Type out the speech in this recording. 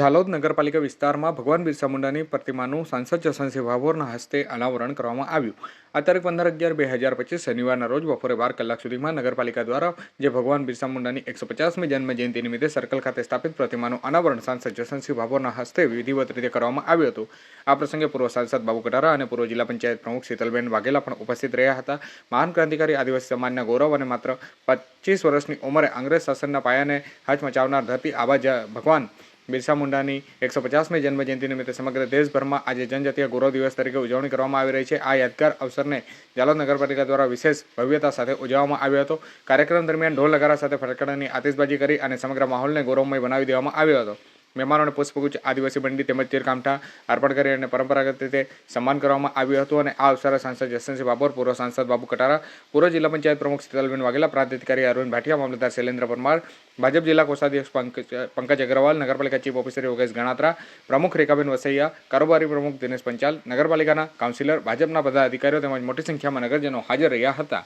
ઝાલોદ નગરપાલિકા વિસ્તારમાં ભગવાન બિરસા મુંડાની પ્રતિમાનું સાંસદ જસનસિંહ ભાભોરના હસ્તે અનાવરણ કરવામાં આવ્યું. આ તારીખ પંદર અગિયાર બે હજાર પચીસ શનિવારના રોજ બપોરે બાર કલાક સુધીમાં નગરપાલિકા દ્વારા, જે ભગવાન બિરસા મુંડાની એકસો પચાસમી જન્મજયંતિ નિમિત્તે સર્કલ ખાતે સ્થાપિત પ્રતિમાનું અનાવરણ સાંસદ જસનસિંહ ભાભોરના હસ્તે વિધિવત રીતે કરવામાં આવ્યું હતું. આ પ્રસંગે પૂર્વ સાંસદ બાબુ કટારા અને પૂર્વ જિલ્લા પંચાયત પ્રમુખ શીતલબેન વાઘેલા પણ ઉપસ્થિત રહ્યા હતા. મહાન ક્રાંતિકારી આદિવાસી સમાજના ગૌરવ અને માત્ર પચીસ વર્ષની ઉંમરે અંગ્રેજ શાસનના પાયાને હચમચાવનાર ધરતી આબા જ ભગવાન બિરસા મુંડાની એકસો પચાસમી જન્મજયંતિ નિમિત્તે સમગ્ર દેશભરમાં આજે જનજાતીય ગૌરવ દિવસ તરીકે ઉજવણી કરવામાં આવી રહી છે. આ યાદગાર અવસરને જાલોદ નગરપાલિકા દ્વારા વિશેષ ભવ્યતા સાથે ઉજવવામાં આવ્યો હતો. કાર્યક્રમ દરમિયાન ઢોલ નગારા સાથે ફટાકડાની આતિશબાજી કરી અને સમગ્ર માહોલને ગૌરવમય બનાવી દેવામાં આવ્યો હતો. મહેમાનોને પુષ્પગુચ્છ, આદિવાસી બંડી તેમજ તીરકામઠા અર્પણ કરી અને પરંપરાગત રીતે સન્માન કરવામાં આવ્યું હતું અને આ અવસરે સાંસદ જસવંતસિંહ બાબોર, પૂર્વ સાંસદ બાબુ કટારા, પૂર્વ જિલ્લા પંચાયત પ્રમુખ શીતલબેન વાઘેલા પ્રાંત અધિકારી અરવિંદ ભાટિયા, મામલતદાર શૈલેન્દ્ર પરમાર, ભાજપ જિલ્લા કોષાધ્યક્ષ પંકજ અગ્રવાલ, નગરપાલિકા ચીફ ઓફિસર યોગેશ ગણાત્રા, પ્રમુખ રેખાબેન વસૈયા, કારોબારી પ્રમુખ દિનેશ પંચાલ, નગરપાલિકાના કાઉન્સિલર, ભાજપના બધા અધિકારીઓ તેમજ મોટી સંખ્યામાં નગરજનો હાજર રહ્યા હતા.